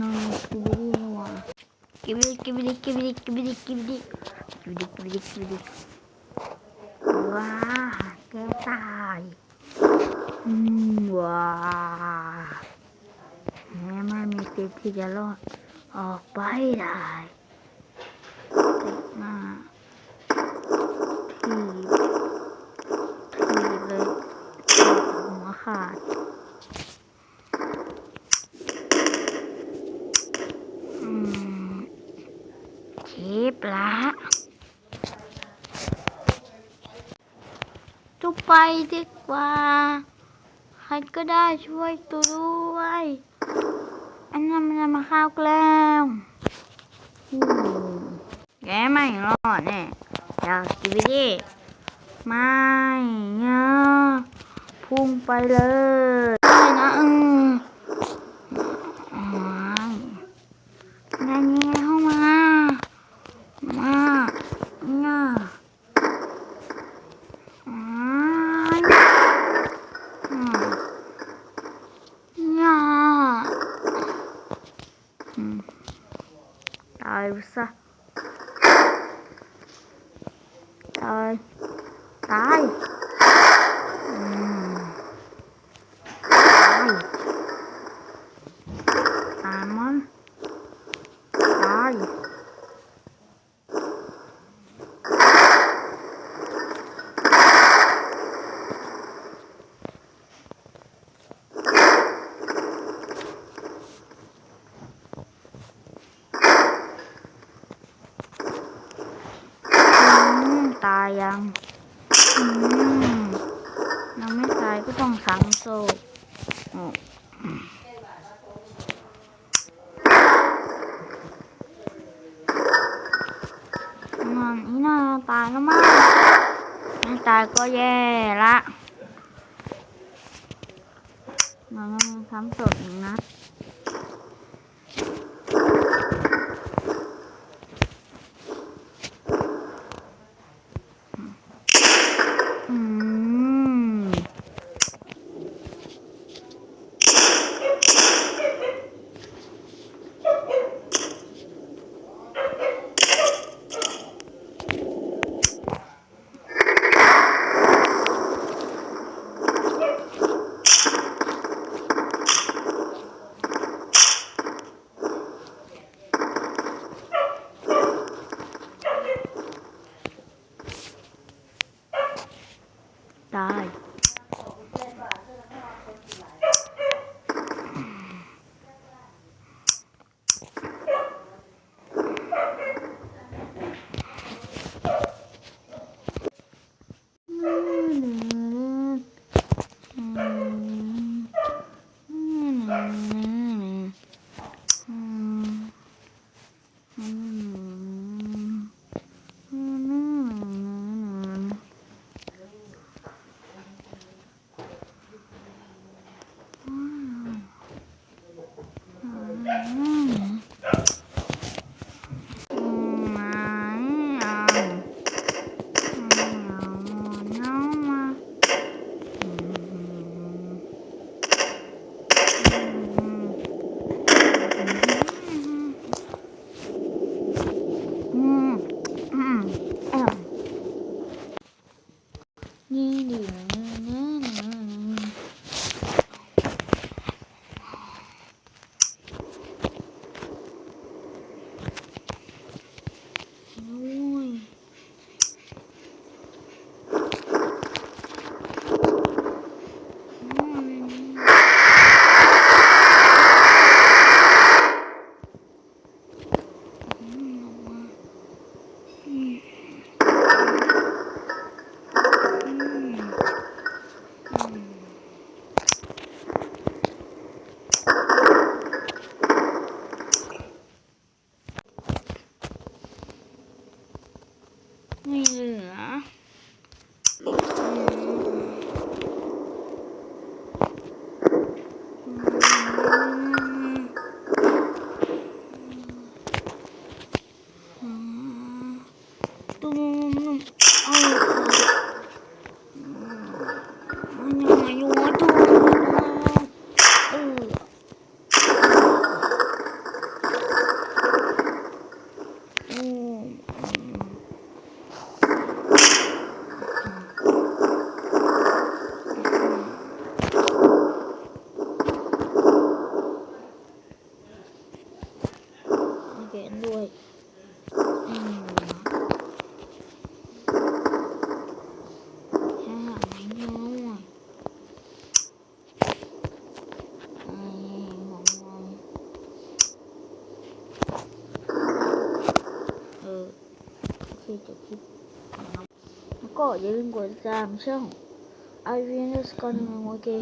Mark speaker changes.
Speaker 1: นอนกิบดีนี่หว่ากิบดีกิบดีกิบดีกิบดีกิบดีกิบดีกิบดีกิบดีว้าแกตายว้าแม้ไม่มีสิทธิ์ที่จะรอดออกไปได้ติดหน้าทีบทีบเลยหัวขาด อืม ชิปละจุไปดีกว่า ใครก็ได้ช่วยตัวด้วย อันนั้นมันจะมาข้าวแกล้งอืมแกไม่รอดแน่อยากกินไปดิไม่เนาะพุ่งไปเลยไม่นะอืมอ๋ Айвса. Ай. Ай. ตายยังยังไม่ตายก็ต้องขังโซ่โอ้นั่นนี่น่าตายแล้วมั้งไม่ตายก็แย่ละเรายังมีคำสดอีกนะ Hum. うん。那个 โอเคจบคลิปนะครับแล้วก็อย่าลืมกดติดตามช่อง I Venus Con Monkey